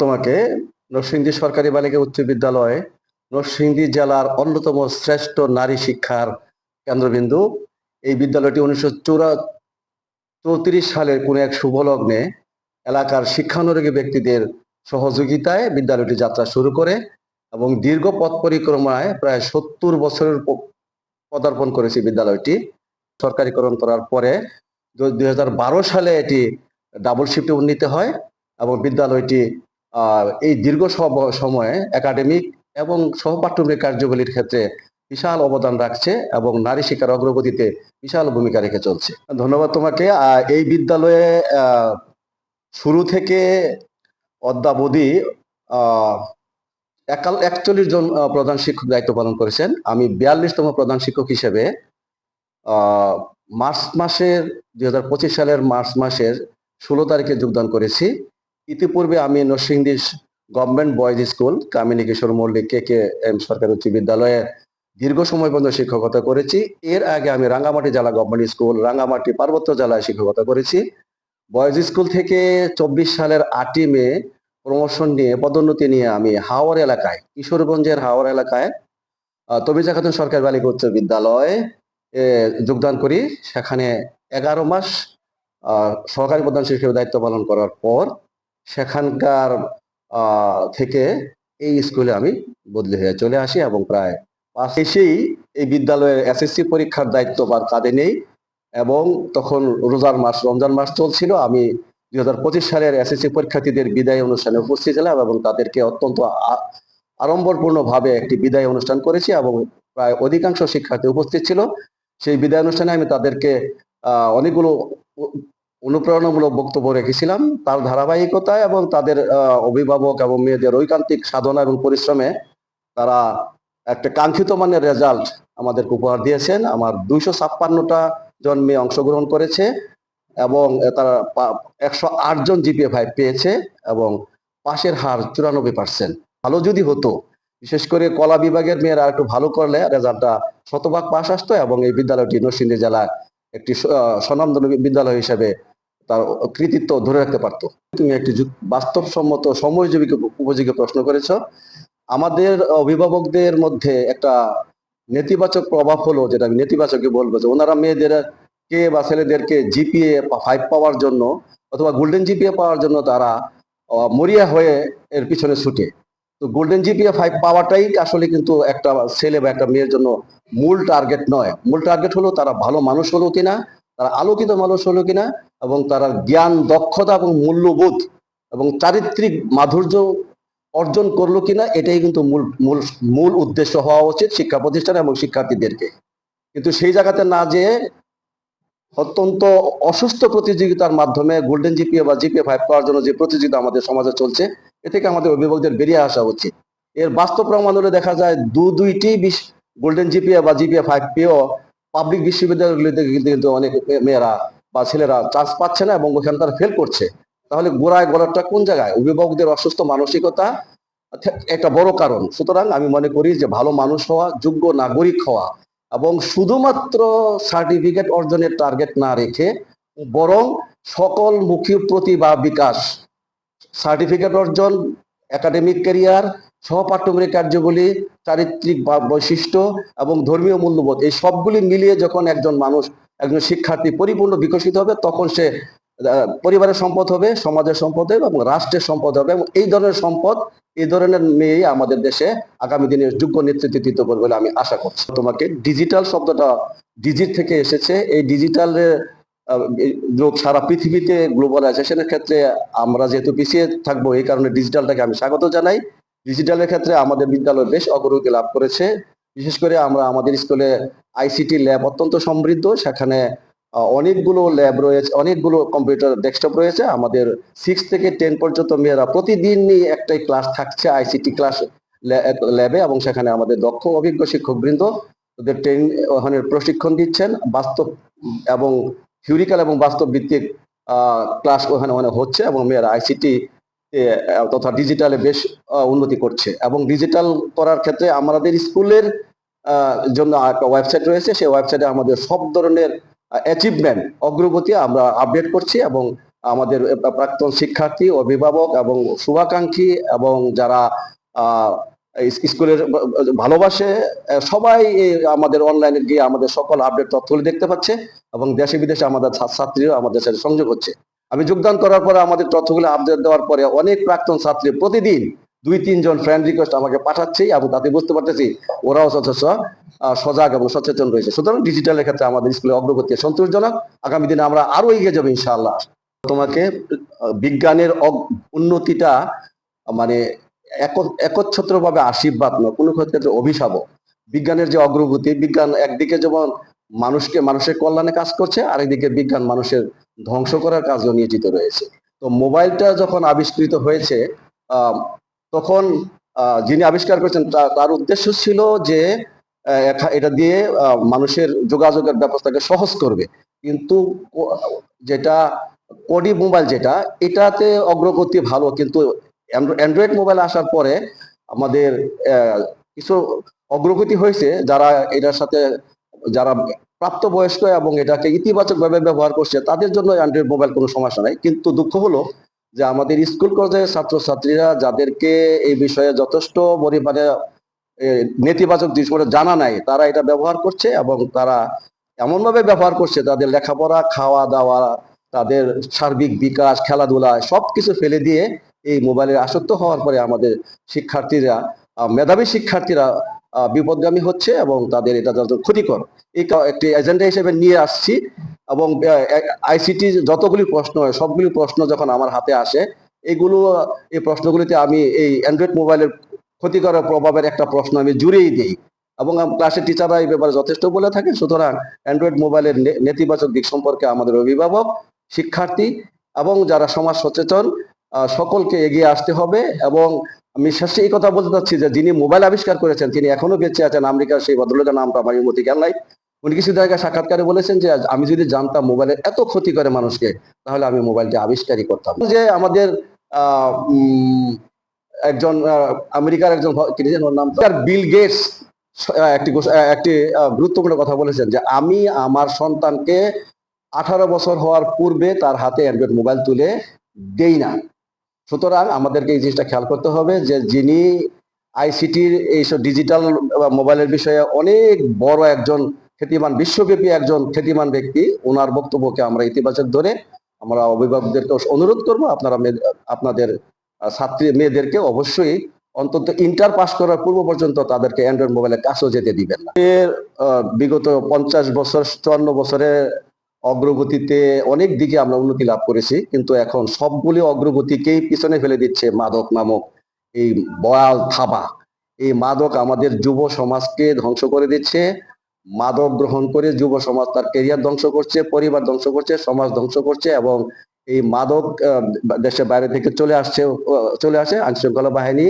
তোমাকে নরসিংদী সরকারি বালিকা উচ্চ বিদ্যালয়, নরসিংদী জেলার অন্যতম শ্রেষ্ঠ নারী শিক্ষার কেন্দ্রবিন্দু। এই বিদ্যালয়টি উনিশশো চৌরা, চৌত্রিশ সালের কোন এক শুভ লগ্নে এলাকার শিক্ষানুরাগী ব্যক্তিদের সহযোগিতায় বিদ্যালয়টি যাত্রা শুরু করে এবং দীর্ঘ পথ পরিক্রমায় প্রায় সত্তর বছরের পদার্পণ করেছে বিদ্যালয়টি। সরকারিকরণ করার পরে দুই হাজার বারো সালে এটি ডাবল শিফটে উন্নীত হয় এবং বিদ্যালয়টি এই দীর্ঘ সময়ে একাডেমিক এবং সহপাঠ্যমিক কার্যগুলির ক্ষেত্রে বিশাল অবদান রাখছে এবং নারী শিক্ষার অগ্রগতিতে বিশাল ভূমিকা রেখে চলছে। ধন্যবাদ তোমাকে। এই বিদ্যালয়ে শুরু থেকে অদ্যাবধি একাল, একচল্লিশ জন প্রধান শিক্ষক দায়িত্ব পালন করেছেন। আমি বিয়াল্লিশতম প্রধান শিক্ষক হিসেবে মার্চ মাসের, দুই হাজার পঁচিশ সালের মার্চ মাসের ষোলো তারিখে যোগদান করেছি। ইতিপূর্বে আমি Narsingdi government boys school Kamini Kishore Mallick K K M সরকারি উচ্চ বিদ্যালয়ে দীর্ঘ সময় পর্যন্ত শিক্ষকতা করেছি। এর আগে আমি রাঙ্গামাটি জেলা গভর্নমেন্ট স্কুল রাঙ্গামাটি পার্বত্য জেলায় শিক্ষকতা করেছি। বয়েজ স্কুল থেকে চব্বিশ সালের আটই মে প্রমোশন নিয়ে, পদোন্নতি নিয়ে আমি হাওড় এলাকায়, কিশোরগঞ্জের হাওড় এলাকায় তবিজা খাতুন সরকার বালিকা উচ্চ বিদ্যালয়ে যোগদান করি। সেখানে এগারো মাস সহকারী প্রধান শিক্ষকের দায়িত্ব পালন করার পর সেখানকার থেকে এই স্কুলে আমি বদলি হয়ে চলে আসি এবং প্রায় এসেই এই বিদ্যালয়ের এসএসসি পরীক্ষার দায়িত্ব পার কাঁধে নেই এবং তখন রোজার মাস, রমজান মাস চলছিল। আমি দুই হাজার পঁচিশ সালের এসএসসি পরীক্ষার্থীদের বিদায় অনুষ্ঠানে উপস্থিত ছিলাম এবং তাদেরকে অত্যন্ত আ- আড়ম্বরপূর্ণ ভাবে একটি বিদায় অনুষ্ঠান করেছি এবং প্রায় অধিকাংশ শিক্ষার্থী উপস্থিত ছিল। সেই বিদায় অনুষ্ঠানে আমি তাদেরকে অনেকগুলো অনুপ্রেরণামূলক বক্তব্য রেখেছিলাম। তার ধারাবাহিকতায় এবং তাদের অভিভাবক এবং মেয়েদের ঐকান্তিক সাধনা এবং পরিশ্রমে তারা একটা কাঙ্ক্ষিত মানের রেজাল্ট আমাদেরকে উপহার দিয়েছেন। আমার দুইশো ছাপ্পান্নটা জন মেয়ে অংশগ্রহণ করেছে এবং তারা একশো আট জন জিপিএ ফাইভ পেয়েছে এবং পাশের হার চুরানব্বই পার্সেন্ট ভালো যদি হতো, বিশেষ করে কলা বিভাগের মেয়েরা একটু ভালো করলে রেজাল্টটা শতভাগ পাশ আসতো এবং এই বিদ্যালয়টি নরসিংদী জেলার একটি স্বনামধন্য বিদ্যালয় হিসেবে তার কৃতিত্ব ধরে রাখতে পারতো। তুমি একটি বাস্তবসম্মত সময়োজীবী উপযোগী প্রশ্ন করেছ। আমাদের অভিভাবকদের মধ্যে একটা নেতিবাচক প্রভাব হলো, যেটা আমি নেতিবাচকই বলব, যে ওনারা মেয়েদের কে বা ছেলেদেরকে জিপিএ ফাইভ পাওয়ার জন্য অথবা গোল্ডেন জিপিএ পাওয়ার জন্য তারা মরিয়া হয়ে এর পিছনে ছুটে। তো গোল্ডেন জিপিএ ফাইভ পাওয়াটাই আসলে কিন্তু একটা ছেলে বা একটা মেয়ের জন্য মূল টার্গেট নয়। মূল টার্গেট হলো তারা ভালো মানুষ হলো কিনা তারা আলোকিত মানুষ হলো কিনা এবং তারা জ্ঞান, দক্ষতা এবং মূল্যবোধ এবং চারিত্রিক মাধুর্য অর্জন করল কিনা, এটাই কিন্তু মূল মূল মূল উদ্দেশ্য হওয়া উচিত শিক্ষা প্রতিষ্ঠান এবং শিক্ষার্থীদেরকে। কিন্তু সেই জায়গাতে না যেয়ে অত্যন্ত অসুস্থ প্রতিযোগিতার মাধ্যমে গোল্ডেন জিপিএ বা জিপিএ ফাইভ পাওয়ার জন্য যে প্রতিযোগিতা আমাদের সমাজে চলছে, এ থেকে আমাদের অভিভাবকদের বেরিয়ে আসা উচিত। এর বাস্তব প্রমাণ হলে দেখা যায় দু দুইটি গোল্ডেন জিপিএ বা জিপিএ ফাইভ পেয়েও পাবলিক বিশ্ববিদ্যালয়গুলিতে কিন্তু অনেক মেয়েরা বা ছেলেরা চান্স পাচ্ছে না এবং ওখানে তারা ফেল করছে। তাহলে গোড়ায় গলাটা কোন জায়গায়? অভিভাবকদের অসুস্থ মানসিকতা একটা বড় কারণ। সুতরাং আমি মনে করি যে ভালো মানুষ হওয়া, যোগ্য নাগরিক হওয়া এবং শুধুমাত্র সার্টিফিকেট অর্জনের টার্গেট না রেখে বরং সকল মুখী প্রতিভা বিকাশ সার্টিফিকেট অর্জন একাডেমিক ক্যারিয়ার সহপাঠ্যমূলক কার্যগুলি চারিত্রিক বৈশিষ্ট্য এবং ধর্মীয় মূল্যবোধ, এই সবগুলি মিলিয়ে যখন একজন মানুষ, একজন শিক্ষার্থী পরিপূর্ণ বিকশিত হবে, তখন সে পরিবারের সম্পদ হবে, সমাজের সম্পদ হবে এবং রাষ্ট্রের সম্পদ হবে এবং এই ধরনের সম্পদ, এই ধরনের মেয়েই আমাদের দেশে আগামী দিনে যোগ্য নেতৃত্ব দিতে পারবে বলে আমি আশা করছি। তোমাকে ডিজিটাল শব্দটা ডিজিট থেকে এসেছে। এই ডিজিটালের লোক সারা পৃথিবীতে গ্লোবালাইজেশনের ক্ষেত্রে আমরা যেহেতু পিছিয়ে থাকব, এই কারণে ডিজিটালটাকে আমি স্বাগত জানাই। ডিজিটালের ক্ষেত্রে আমাদের বিদ্যালয় বেশ অগ্রগতি লাভ করেছে। বিশেষ করে আমরা আমাদের স্কুলে আইসিটি ল্যাব অত্যন্ত সমৃদ্ধ। সেখানে অনেকগুলো ল্যাব রয়েছে, অনেকগুলো কম্পিউটার ডেস্কটপ রয়েছে। আমাদের সিক্স থেকে টেন পর্যন্ত মেয়েরা প্রতিদিনই একটাই ক্লাস থাকছে আইসিটি ক্লাস ল্যাবে এবং সেখানে আমাদের দক্ষ অভিজ্ঞ শিক্ষকবৃন্দ ওদের ট্রেন ওখানে প্রশিক্ষণ দিচ্ছেন। বাস্তব এবং থিওরিক্যাল এবং বাস্তব ভিত্তিক ক্লাস ওখানে ওখানে হচ্ছে এবং মেয়েরা আইসিটি তথা ডিজিটালে বেশ উন্নতি করছে। এবং ডিজিটাল করার ক্ষেত্রে আমাদের স্কুলের জন্য একটা ওয়েবসাইট রয়েছে। সেই ওয়েবসাইটে আমাদের সব ধরনের অ্যাচিভমেন্ট অগ্রগতি আমরা আপডেট করছি এবং আমাদের প্রাক্তন শিক্ষার্থী, অভিভাবক এবং শুভাকাঙ্ক্ষী এবং যারা স্কুলের ভালোবাসে সবাই আমাদের অনলাইনে গিয়ে আমাদের সকল আপডেট তথ্যগুলি দেখতে পাচ্ছে এবং দেশে বিদেশে আমাদের ছাত্রছাত্রীরা আমাদের সাথে সংযোগ হচ্ছে। আমি যোগদান করার পরে আমাদের তথ্যগুলো আপডেট দেওয়ার পরে অনেক প্রাক্তন ছাত্রী প্রতিদিন দুই, তিনজন ফ্রেন্ড রিকোয়েস্ট আমাকে পাঠাচ্ছে এবং তাতে বুঝতে পারতেছি ওরাও যথেষ্ট সজাগ এবং সচেতন রয়েছে। সুতরাং ডিজিটালের ক্ষেত্রে আমাদের স্কুলের অগ্রগতি সন্তোষজনক। আগামী দিনে আমরা আরও এগিয়ে যাব ইনশাআল্লাহ। তোমাকে বিজ্ঞানের উন্নতিটা মানে একচ্ছত্র ভাবে আশীর্বাদ নয়, কোনো ক্ষেত্রে অভিশাপও। বিজ্ঞানের যে অগ্রগতি, বিজ্ঞান একদিকে যেমন মানুষকে মানুষের কল্যাণে কাজ করছে, আরেকদিকে বিজ্ঞান মানুষের ধ্বংস করার কাজও নিয়োজিত রয়েছে। তো মোবাইলটা যখন আবিষ্কৃত হয়েছে তখন যিনি আবিষ্কার করেছেন, তার উদ্দেশ্য ছিল যে এটা দিয়ে মানুষের যোগাযোগের ব্যবস্থাকে সহজ করবে। কিন্তু যেটা, কোডি মোবাইল যেটা, এটাতে অগ্রগতি ভালো, কিন্তু অ্যান্ড্রয়েড মোবাইল আসার পরে আমাদের কিছু অগ্রগতি হয়েছে, যারা এটার সাথে যারা প্রাপ্তবয়স্ক এবং এটাকে ইতিবাচক ভাবে ব্যবহার করছে, তাদের জন্য অ্যান্ড্রয়েড মোবাইল কোনো সমস্যা নাই। কিন্তু দুঃখ হলো যে আমাদের স্কুল কলেজের ছাত্রছাত্রীরা যাদেরকে এই বিষয়ে যথেষ্ট পরিমাণে নেতিবাচক জিনিসগুলো জানা নাই, তারা এটা ব্যবহার করছে এবং তারা এমনভাবে ব্যবহার করছে, তাদের লেখাপড়া খাওয়া দাওয়া তাদের সার্বিক বিকাশ, খেলাধুলা, সবকিছু ফেলে দিয়ে এই মোবাইলের আসক্ত হওয়ার পরে আমাদের শিক্ষার্থীরা মেধাবী শিক্ষার্থীরা বিপদগামী হচ্ছে এবং তাদের এটা ক্ষতিকর। এই একটি এজেন্ডা হিসেবে নিয়ে আসছি এবং আইসিটি যতগুলি প্রশ্ন হয়, সবগুলি প্রশ্ন যখন আমার হাতে আসে, এগুলো, এই প্রশ্নগুলিতে আমি এই অ্যান্ড্রয়েড মোবাইলের ক্ষতিকর প্রভাবের একটা প্রশ্ন আমি জুড়েই দিই। এবং ক্লাসের টিচাররা এই ব্যাপারে যথেষ্ট বলে থাকে। সুতরাং অ্যান্ড্রয়েড মোবাইলের নেতিবাচক দিক সম্পর্কে আমাদের অভিভাবক, শিক্ষার্থী এবং যারা সমাজ সচেতন সকলকে এগিয়ে আসতে হবে এবং আমি শেষে এই কথা বলতে চাচ্ছি যে যিনি মোবাইল আবিষ্কার করেছেন, তিনি এখনও বেঁচে আছেন, আমেরিকার সেই ভদ্রলোকের নামটা আমার মতি জ্ঞান নাই। উনি কিছু জায়গায় সাক্ষাৎকারে বলেছেন যে, আমি যদি জানতাম মোবাইলের এত ক্ষতি করে মানুষকে, তাহলে আমি মোবাইলটি আবিষ্কারই করতাম। যে আমাদের একজন আমেরিকার একজন নাম বিল গেটস, একটি একটি গুরুত্বপূর্ণ কথা বলেছেন যে, আমি আমার সন্তানকে আঠারো বছর হওয়ার পূর্বে তার হাতে অ্যান্ড্রয়েড মোবাইল তুলে দেই না। সুতরাং আমাদেরকে এই জিনিসটা খেয়াল করতে হবে যে যিনি আইসিটির এইসব ডিজিটাল মোবাইলের বিষয়ে অনেক বড় একজন খ্যাতিমান, বিশ্বব্যাপী একজন খ্যাতিমান ব্যক্তি, ওনার বক্তব্যকে আমরা ইতিবাচক ধরে আমরা অভিভাবকদেরকে অনুরোধ করব, আপনারা আপনাদের ছাত্রী মেয়েদেরকে অবশ্যই অন্তত ইন্টার পাস করার পূর্ব পর্যন্ত তাদেরকে অ্যান্ড্রয়েড মোবাইলের কাছেও যেতে দিবেন এর বিগত পঞ্চাশ বছর, চুয়ান্ন বছরের অগ্রগতিতে অনেক দিকে আমরা উন্নতি লাভ করেছি, কিন্তু এখন সবগুলি অগ্রগতিকেই পিছনে ফেলে দিচ্ছে মাদক নামক এই বয়াল থাবা। এই মাদক আমাদের যুব সমাজকে ধ্বংস করে দিচ্ছে, মাদক গ্রহণ করে যুব সমাজ তার কেরিয়ার ধ্বংস করছে, পরিবার ধ্বংস করছে, সমাজ ধ্বংস করছে এবং এই মাদক দেশের বাইরে থেকে চলে আসছে চলে আসে আইন শৃঙ্খলা বাহিনী।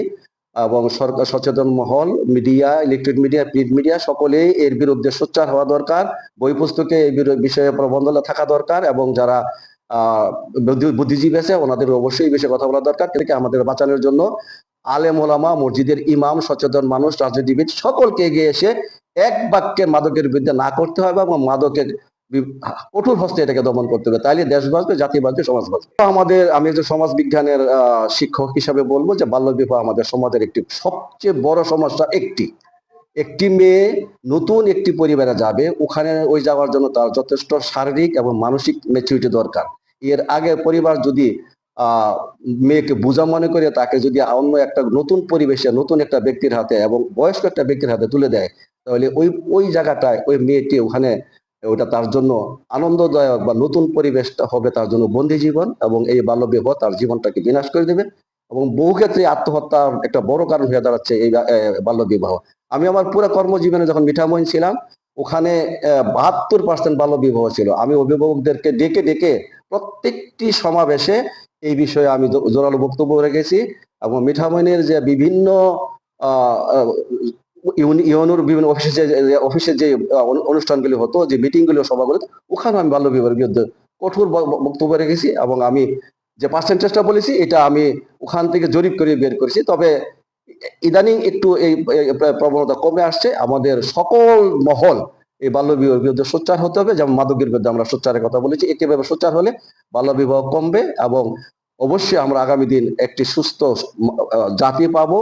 এবং সরকার সচেতন মহল media electric media print media সকলেই এর বিরুদ্ধে সোচ্চার হওয়া দরকার। বই পুস্তকে এই বিষয়ে প্রবন্ধ থাকা দরকার এবং যারা বুদ্ধিজীবী আছে ওনাদের অবশ্যই এই বিষয়ে কথা বলা দরকার। থেকে আমাদের বাঁচানোর জন্য আলেম ওলামা, মসজিদের ইমাম, সচেতন মানুষ, রাজনীতিবিদ সকলকে এগিয়ে এসে এক বাক্যে মাদকের বিরুদ্ধে না করতে হবে এবং মাদকের কঠোর হস্তে এটাকে দমন করতে হবে। তাইলে দেশ বাঁচবে জাতি বাঁচবে সমাজ বাঁচবে আমাদের, আমি একজন সমাজ বিজ্ঞানের শিক্ষক হিসাবে বলব যে বাল্য বিবাহ আমাদের সমাজের একটি সবচেয়ে বড় সমস্যা একটি। একটি মেয়ে নতুন একটি পরিবারে যাবে, ওখানে ওই যাওয়ার জন্য তার যথেষ্ট শারীরিক এবং মানসিক ম্যাচুরিটি দরকার। এর আগে পরিবার যদি মেয়েকে বোঝা মনে করে, তাকে যদি অন্য একটা নতুন পরিবেশে, নতুন একটা ব্যক্তির হাতে এবং বয়স্ক একটা ব্যক্তির হাতে তুলে দেয়, তাহলে ওই ওই জায়গাটায় ওই মেয়েটি ওখানে ওটা তার জন্য আনন্দদায়ক বা নতুন পরিবেশটা হবে তার জন্য বন্দি জীবন এবং এই বাল্য বিবাহ তার জীবনটাকে বিনাশ করে দেবে এবং বহু ক্ষেত্রে আত্মহত্যার একটা বড় কারণ হয়ে দাঁড়াচ্ছে এই বা- এ, বাল্য বিবাহ আমি আমার পুরো কর্মজীবনে যখন মিঠামইন ছিলাম ওখানে বাহাত্তর পার্সেন্ট বাল্য বিবাহ ছিল। আমি অভিভাবকদেরকে ডেকে ডেকে প্রত্যেকটি সমাবেশে এই বিষয়ে আমি জোরালো বক্তব্য রেখেছি এবং মিঠামইনের যে বিভিন্ন ইউনোর বিভিন্ন অফিসে যে অফিসে যে অনুষ্ঠানগুলি হতো, যে মিটিংগুলি সভাগুলো ওখানে আমি বাল্য বিবাহের বিরুদ্ধে কঠোর বক্তব্য রেখেছি এবং আমি যে পার্সেন্টেজটা বলেছি, এটা আমি ওখান থেকে জরিপ করে বের করেছি। তবে ইদানিং একটু এই প্রবণতা কমে আসছে। আমাদের সকল মহল এই বাল্য বিবাহের বিরুদ্ধে সোচ্চার হতে হবে। যেমন মাদকের বিরুদ্ধে আমরা সোচ্চারের কথা বলেছি এটি ভাবে সোচ্চার হলে বাল্য বিবাহ কমবে এবং অবশ্যই আমরা আগামী দিন একটি সুস্থ জাতি পাবো।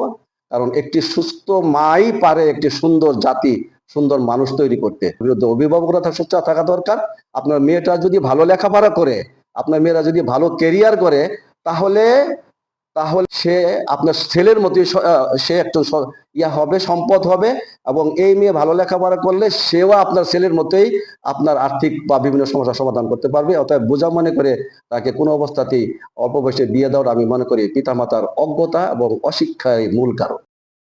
কারণ একটি সুস্থ মাই পারে একটি সুন্দর জাতি, সুন্দর মানুষ তৈরি করতে। অভিভাবকরা তার সোচ্চার থাকা দরকার। আপনার মেয়েটা যদি ভালো লেখাপড়া করে, আপনার মেয়েরা যদি ভালো কেরিয়ার করে, তাহলে তাহলে সে আপনার ছেলের মতো সে একটু ইয়া হবে, সম্পদ হবে এবং এই মেয়ে ভালো লেখাপড়া করলে সেও আপনার ছেলের মতোই আপনার আর্থিক বা বিভিন্ন সমস্যার সমাধান করতে পারবে। অতএব বোঝা মনে করে তাকে কোনো অবস্থাতেই অল্প বয়সে বিয়ে দেওয়ার আমি মনে করি পিতামাতার অজ্ঞতা এবং অশিক্ষায় মূল কারণ।